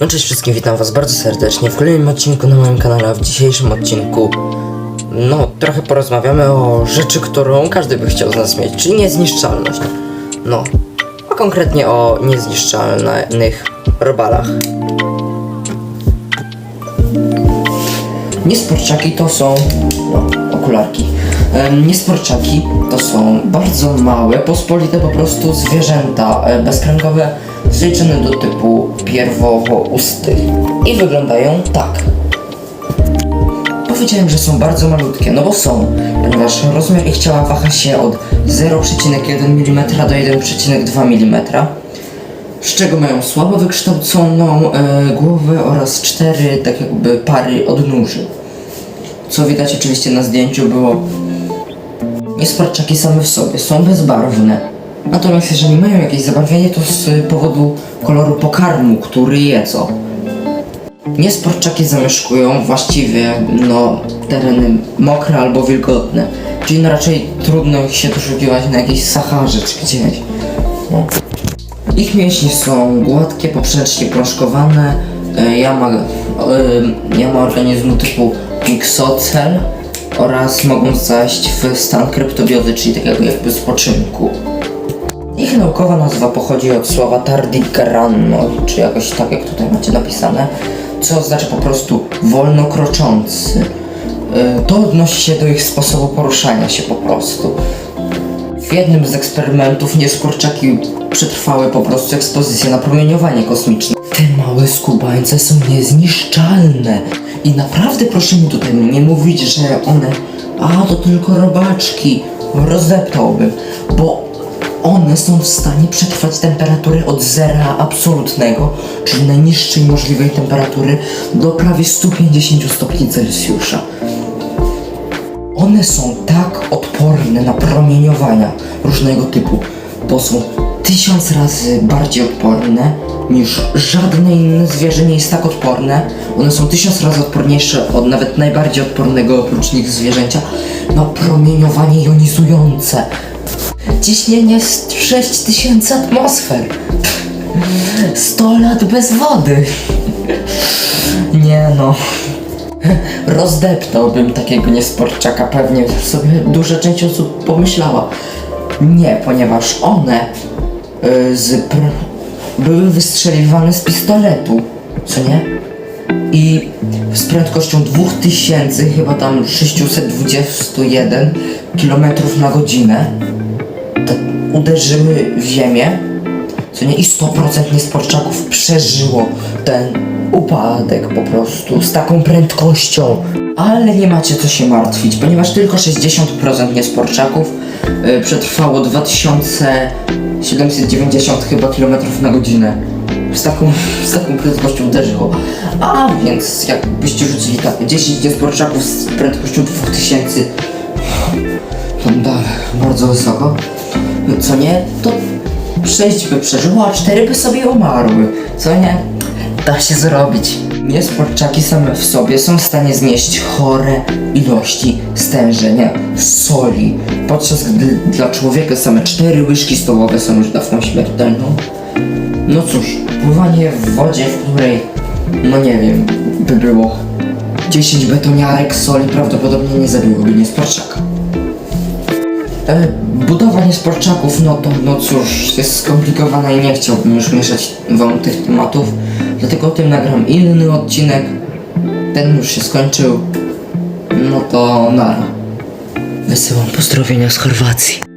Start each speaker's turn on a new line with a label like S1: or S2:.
S1: No cześć wszystkim, witam was bardzo serdecznie w kolejnym odcinku na moim kanale, a w dzisiejszym odcinku no, trochę porozmawiamy o rzeczy, którą każdy by chciał z nas mieć, czyli niezniszczalność. No, a konkretnie o niezniszczalnych robalach. Niesporczaki to są, no, okularki. Niesporczaki to są bardzo małe, pospolite po prostu zwierzęta e, bezkręgowe zliczone do typu pierwowo-ustych i wyglądają tak. Powiedziałem, że są bardzo malutkie, no bo są, ponieważ rozmiar ich ciała waha się od 0,1 mm do 1,2 mm z czego mają słabo wykształconą e, głowę oraz cztery tak jakby pary odnóży. Co widać oczywiście na zdjęciu było Niesparczaki same w sobie są bezbarwne. Natomiast jeżeli mają jakieś zabarwienie, to z powodu koloru pokarmu, który jedzą. Niesporczaki zamieszkują właściwie no, tereny mokre albo wilgotne. Czyli no raczej trudno ich się doszukiwać na jakiejś Saharze czy gdzieś. No. Ich mięśnie są gładkie, poprzecznie proszkowane, e, jama, e, jama organizmu typu piksocel oraz mogą zajść w stan kryptobiozy, czyli takiego jakby spoczynku. Ich naukowa nazwa pochodzi od słowa tardigrano, czy jakoś tak jak tutaj macie napisane, co oznacza po prostu wolno kroczący. E, To odnosi się do ich sposobu poruszania się po prostu. W jednym z eksperymentów nieskurczaki przetrwały po prostu ekspozycję na promieniowanie kosmiczne. Te małe skubańce są niezniszczalne. I naprawdę proszę mi tutaj nie mówić, że one, a to tylko robaczki, rozeptałbym, bo one są w stanie przetrwać temperatury od zera absolutnego, czyli najniższej możliwej temperatury, do prawie 150 stopni Celsjusza. One są tak odporne na promieniowania różnego typu, bo są tysiąc razy bardziej odporne niż żadne inne zwierzę nie jest tak odporne. One są tysiąc razy odporniejsze od nawet najbardziej odpornego oprócz nich zwierzęcia na promieniowanie jonizujące. Ciśnienie z 6000 atmosfer. 100 lat bez wody. Nie no. Rozdeptałbym takiego niesporczaka, pewnie sobie duża część osób pomyślała. Nie, ponieważ one y, z były wystrzeliwane z pistoletu, co nie? I z prędkością 2000, chyba tam 621 km na godzinę tak uderzyły w ziemię, co nie? I 100% sporczaków przeżyło ten upadek po prostu z taką prędkością. Ale nie macie co się martwić, ponieważ tylko 60% niesporczaków y, przetrwało 2000 790 chyba kilometrów na godzinę. Z taką, z taką prędkością uderzyło. A więc jakbyście rzucili tak 10 niesporczaków z prędkością 2000 to da bardzo wysoko, no co nie, to 6 by przeżyło, a 4 by sobie umarły, co nie, da się zrobić. Niesporczaki same w sobie są w stanie znieść chore ilości stężenia soli, podczas gdy dla człowieka same 4 łyżki stołowe są już dawką śmiertelną. No cóż, pływanie w wodzie, w której, no nie wiem, by było 10 betoniarek soli prawdopodobnie nie zabiłoby niesporczaka. E, budowa niesporczaków, no to, no cóż, jest skomplikowana i nie chciałbym już mieszać wam tych tematów, dlatego o tym nagram inny odcinek. Ten już się skończył, no to nara. Wysyłam pozdrowienia z Chorwacji.